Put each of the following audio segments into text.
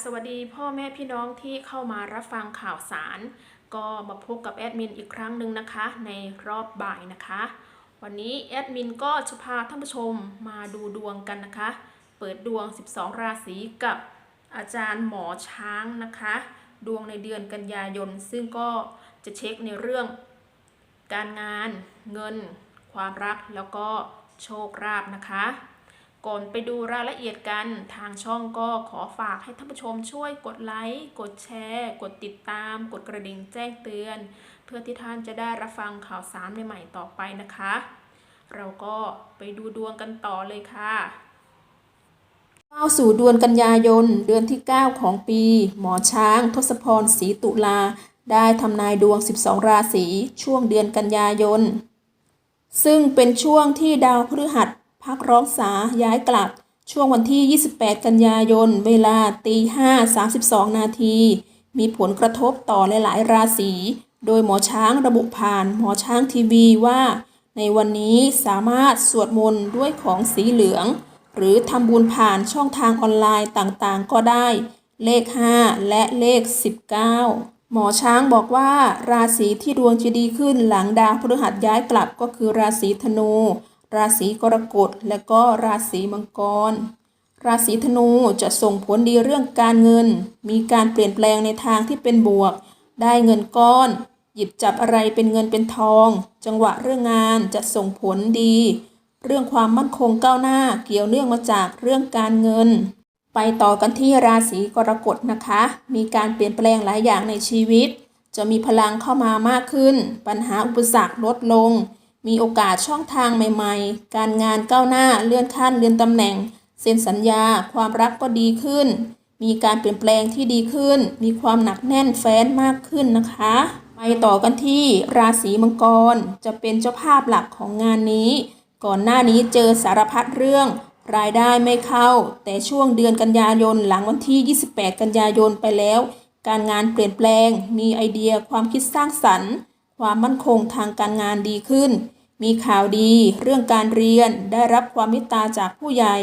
สวัสดีพ่อแม่พี่น้องที่เข้ามารับฟังข่าวสาร ก็มาพบกับแอดมินอีกครั้งหนึ่งนะคะ ในรอบบ่ายนะคะ วันนี้แอดมินก็จะพาท่านผู้ชมมาดูดวงกันนะคะ เปิดดวง 12 ราศีกับอาจารย์หมอช้างนะคะ ดวงในเดือนกันยายน ซึ่งก็จะเช็คในเรื่อง การงาน เงิน ความรักแล้วก็โชคลาภนะคะ ก่อนไปดูรายละเอียดกันทางช่องก็ขอฝากให้ท่านผู้ชมช่วยกดไลค์ กดแชร์ กดติดตาม กดกระดิ่งแจ้งเตือน เพื่อที่ท่านจะได้รับฟังข่าวสารใหม่ๆต่อไปนะคะ เราก็ไปดูดวงกันต่อเลยค่ะเข้าสู่เดือนกันยายน เดือนที่ 9 ของปี หมอช้าง ทศพรศรีตุลา ได้ทำนายดวง 12 ราศีช่วงเดือนกันยายน ซึ่งเป็นช่วงที่ดาวพฤหัส พักร้องสาย้ายกลับช่วงวันที่ 28 กันยายน เวลาตี5 32 นาที มีผลกระทบต่อหลาย ๆ ราศี โดยหมอช้างระบุผ่านหมอช้างทีวีว่า ในวันนี้สามารถสวดมนต์ด้วยของสีเหลือง หรือทำบุญผ่านช่องทางออนไลน์ต่างๆ ก็ได้ เลข 5 และเลข 19 หมอช้างบอกว่า ราศีที่ดวงจะดีขึ้นหลังดาวพฤหัสย้ายกลับก็คือราศีธนู ราศีกรกฎและก็ราศีมังกร ราศีธนูจะส่งผลดีเรื่องการเงิน มีการเปลี่ยนแปลงในทางที่เป็นบวก ได้เงินก้อน หยิบจับอะไรเป็นเงินเป็นทอง จังหวะเรื่องงานจะส่งผลดี เรื่องความมั่นคงก้าวหน้าเกี่ยวเนื่องมาจากเรื่องการเงิน ไปต่อกันที่ราศีกรกฎนะคะ มีการเปลี่ยนแปลงหลายอย่างในชีวิต จะมีพลังเข้ามามากขึ้น ปัญหาอุปสรรคลดลง มีโอกาสช่องทางใหม่ ๆ การงานก้าวหน้าเลื่อนขั้นเลื่อนตำแหน่ง เซ็นสัญญา ความรักก็ดีขึ้น มีการเปลี่ยนแปลงที่ดีขึ้น มีความหนักแน่นแฟ้นมากขึ้นนะคะ ไปต่อกันที่ราศีมังกรจะเป็นเจ้าภาพหลักของงานนี้ ก่อนหน้านี้เจอสารพัดเรื่อง รายได้ไม่เข้า แต่ช่วงเดือนกันยายนหลังวันที่ 28 กันยายนไปแล้ว การงานเปลี่ยนแปลง มีไอเดียความคิดสร้างสรรค์ ความมั่นคงทางการงานดีขึ้น มีข่าวดีเรื่องการเรียนได้รับความเมตตาจากผู้ใหญ่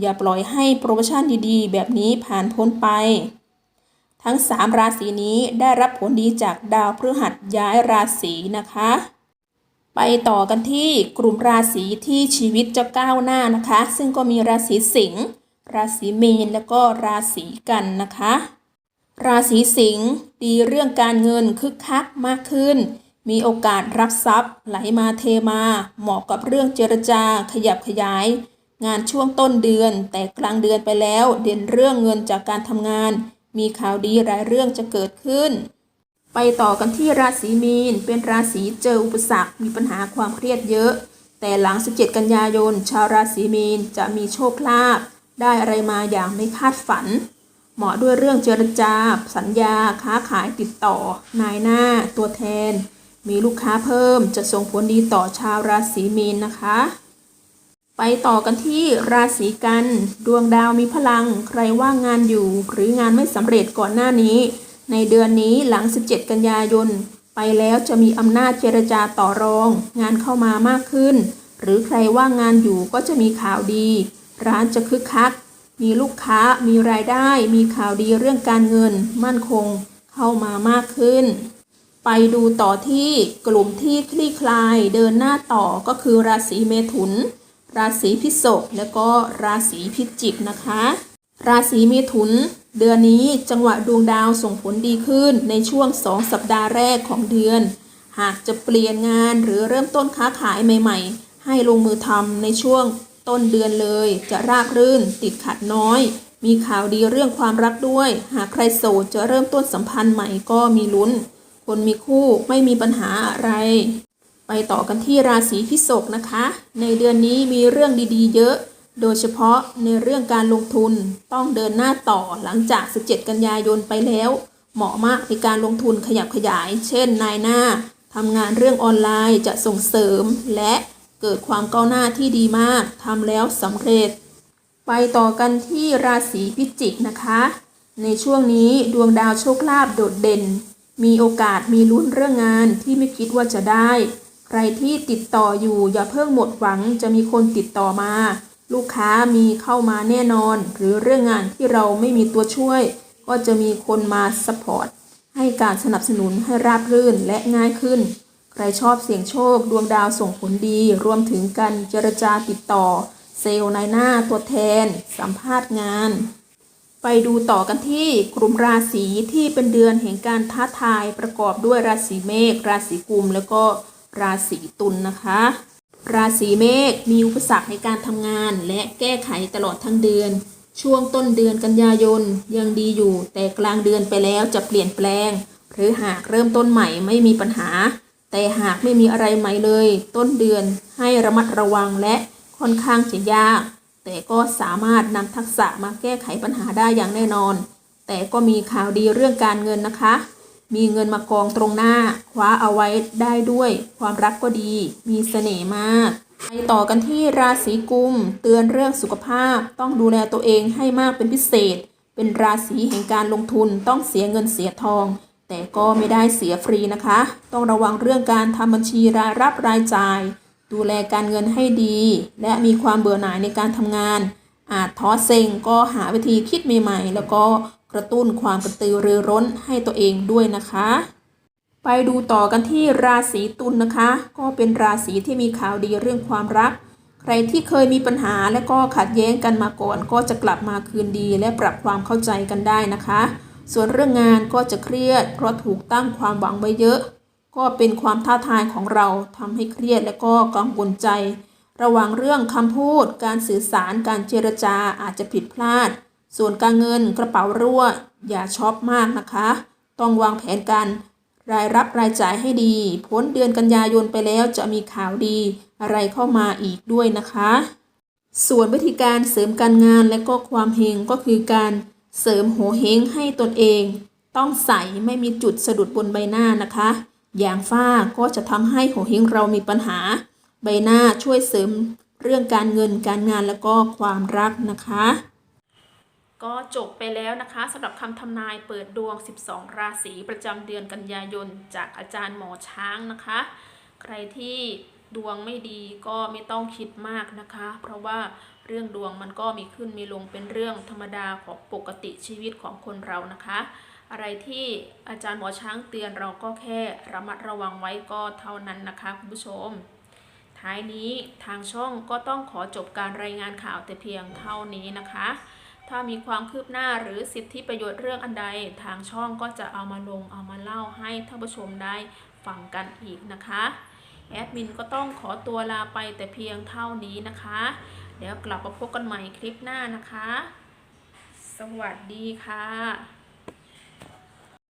อย่าปล่อยให้โปรโมชั่นดีๆ แบบนี้ผ่านพ้นไป ทั้ง 3 ราศีนี้ได้รับผลดีจากดาวพฤหัสย้ายราศีนะคะไปต่อกันที่กลุ่มราศีที่ชีวิตจะก้าวหน้านะคะ ซึ่งก็มีราศีสิงห์ราศีมีนแล้วก็ราศีกันนะคะ ราศีสิงห์ดีเรื่องการเงินคึกคักมากขึ้น มีโอกาสรับทรัพย์ ไหลมาเทมา เหมาะกับเรื่องเจรจาขยับขยาย งานช่วงต้นเดือน แต่กลางเดือนไปแล้ว เด่นเรื่องเงินจากการทำงาน มีข่าวดีหลายเรื่องจะเกิดขึ้น ไปต่อกันที่ราศีมีน เป็นราศีเจออุปสรรค มีปัญหาความเครียดเยอะ แต่หลัง 17 กันยายน ชาวราศีมีนจะมีโชคลาภ ได้อะไรมาอย่างไม่คาดฝันเหมาะด้วยเรื่องเจรจา สัญญา ค้าขายติดต่อ นายหน้า ตัวแทน มีลูกค้าเพิ่มจะส่งผลดีต่อชาวราศีมีนนะคะ ไปต่อกันที่ราศีกัน ดวงดาวมีพลัง ใครว่างงานอยู่ หรืองานไม่สำเร็จก่อนหน้านี้ ในเดือนนี้หลัง 17 กันยายน ไปแล้วจะมีอำนาจเจรจาต่อรอง งานเข้ามามากขึ้น หรือใครว่างงานอยู่ก็จะมีข่าวดี ร้านจะคึกคัก มีลูกค้า มีรายได้ มีข่าวดีเรื่องการเงิน มั่นคง เข้ามามากขึ้น ไปดูต่อที่กลุ่มที่คลี่คลายเดินหน้าต่อก็คือราศีเมถุน ราศีพิษกและก็ราศีพิจิกนะคะ ราศีเมถุน เดือนนี้จังหวะดวงดาวส่งผลดีขึ้นในช่วงสองสัปดาห์แรกของเดือน หากจะเปลี่ยนงานหรือเริ่มต้นค้าขายใหม่ ๆ ให้ลงมือทำในช่วงต้นเดือนเลย จะราบรื่นติดขัดน้อย มีข่าวดีเรื่องความรักด้วย หากใครโสดจะเริ่มต้นสัมพันธ์ใหม่ก็มีลุ้น คนมีคู่ไม่มีปัญหาอะไร ไปต่อกันที่ราศีพิษกนะคะ ในเดือนนี้มีเรื่องดีๆ เยอะ โดยเฉพาะในเรื่องการลงทุนต้องเดินหน้าต่อหลังจาก 17 กันยายนไปแล้ว เหมาะมากในการลงทุนขยับขยาย เช่นนายหน้าทำงานเรื่องออนไลน์จะส่งเสริม และเกิดความก้าวหน้าที่ดีมากทำแล้วสำเร็จ ไปต่อกันที่ราศีพิจิกนะคะ ในช่วงนี้ดวงดาวโชคลาภโดดเด่น มีโอกาสมีลุ้นเรื่องงานที่ไม่คิดว่าจะได้ ใครที่ติดต่ออยู่อย่าเพิ่งหมดหวังจะมีคนติดต่อมา ลูกค้ามีเข้ามาแน่นอน หรือเรื่องงานที่เราไม่มีตัวช่วย ก็จะมีคนมาสปอร์ตให้การสนับสนุนให้ราบรื่นและง่ายขึ้น ใครชอบเสี่ยงโชคดวงดาวส่งผลดี รวมถึงการเจรจาติดต่อ เซลล์นายหน้าตัวแทน สัมภาษณ์งาน ไปดูต่อกันที่กลุ่มราศีที่เป็นเดือนแห่งการท้าทายประกอบด้วยราศีเมษราศีกุม แล้วก็ราศีตุลนนะคะ ราศีเมษมีอุปสรรคในการทำงาน และแก้ไขตลอดทั้งเดือน ช่วงต้นเดือนกันยายนยังดีอยู่ แต่กลางเดือนไปแล้วจะเปลี่ยนแปลง หรือหากเริ่มต้นใหม่ไม่มีปัญหา แต่หากไม่มีอะไรใหม่เลย ต้นเดือนให้ระมัดระวังและค่อนข้างจะยาก แต่ก็สามารถนำทักษะมาแก้ไขปัญหาได้อย่างแน่นอน แต่ก็มีข่าวดีเรื่องการเงินนะคะ มีเงินมากองตรงหน้า คว้าเอาไว้ได้ด้วย ความรักก็ดี มีเสน่ห์มากไปต่อกันที่ราศีกุม เตือนเรื่องสุขภาพ ต้องดูแลตัวเองให้มากเป็นพิเศษ เป็นราศีแห่งการลงทุนต้องเสียเงินเสียทอง แต่ก็ไม่ได้เสียฟรีนะคะ ต้องระวังเรื่องการทำบัญชีรายรับรายจ่าย ดูแลการเงินให้ดี และมีความเบื่อหน่ายในการทำงาน อาจท้อเซ็งก็หาวิธีคิดใหม่ๆ แล้วก็กระตุ้นความกระตือรือร้นให้ตัวเองด้วยนะคะ ไปดูต่อกันที่ราศีตุลนะคะ ก็เป็นราศีที่มีข่าวดีเรื่องความรัก ใครที่เคยมีปัญหาและก็ขัดแย้งกันมาก่อน ก็จะกลับมาคืนดี และปรับความเข้าใจกันได้นะคะ ส่วนเรื่องงานก็จะเครียด เพราะถูกตั้งความหวังไว้เยอะ ก็เป็นความท้าทายของเราทำให้เครียดและก็กังวลใจ ระวังเรื่องคำพูด การสื่อสารการเจรจาอาจจะผิดพลาด ส่วนการเงินกระเป๋ารั่ว อย่าช็อปมากนะคะ ต้องวางแผนการรายรับรายจ่ายให้ดีพ้นเดือนกันยายนไปแล้วจะมีข่าวดี อะไรเข้ามาอีกด้วยนะคะ ส่วนวิธีการเสริมการงานและก็ความเฮงก็คือการเสริมโหเฮงให้ตนเอง ต้องใส่ไม่มีจุดสะดุดบนใบหน้านะคะ อย่างฝ้าก็จะทำให้โหเฮงเรามีปัญหา ใบหน้าช่วยเสริมเรื่องการเงินการงานแล้วก็ความรักนะคะ ก็จบไปแล้วนะคะสำหรับคำทำนายเปิดดวง 12 ราศีประจำเดือนกันยายน จากอาจารย์หมอช้างนะคะ ใครที่ดวงไม่ดีก็ไม่ต้องคิดมากนะคะ เพราะว่าเรื่องดวงมันก็มีขึ้นมีลงเป็นเรื่องธรรมดาของปกติชีวิตของคนเรานะคะ อะไรที่อาจารย์หมอช้างเตือนเราก็แค่ระมัดระวังไว้ก็เท่านั้นนะคะคุณผู้ชม ท้ายนี้ทางช่องก็ต้องขอจบการรายงานข่าวแต่เพียงเท่านี้นะคะ ถ้ามีความคืบหน้าหรือสิทธิประโยชน์เรื่องอันใด ทางช่องก็จะเอามาลงเอามาเล่าให้ท่านผู้ชมได้ฟังกันอีกนะคะแอดมินก็ต้องขอตัวลาไปแต่เพียงเท่านี้นะคะ เดี๋ยวกลับมาพบกันใหม่คลิปหน้านะคะ สวัสดีค่ะ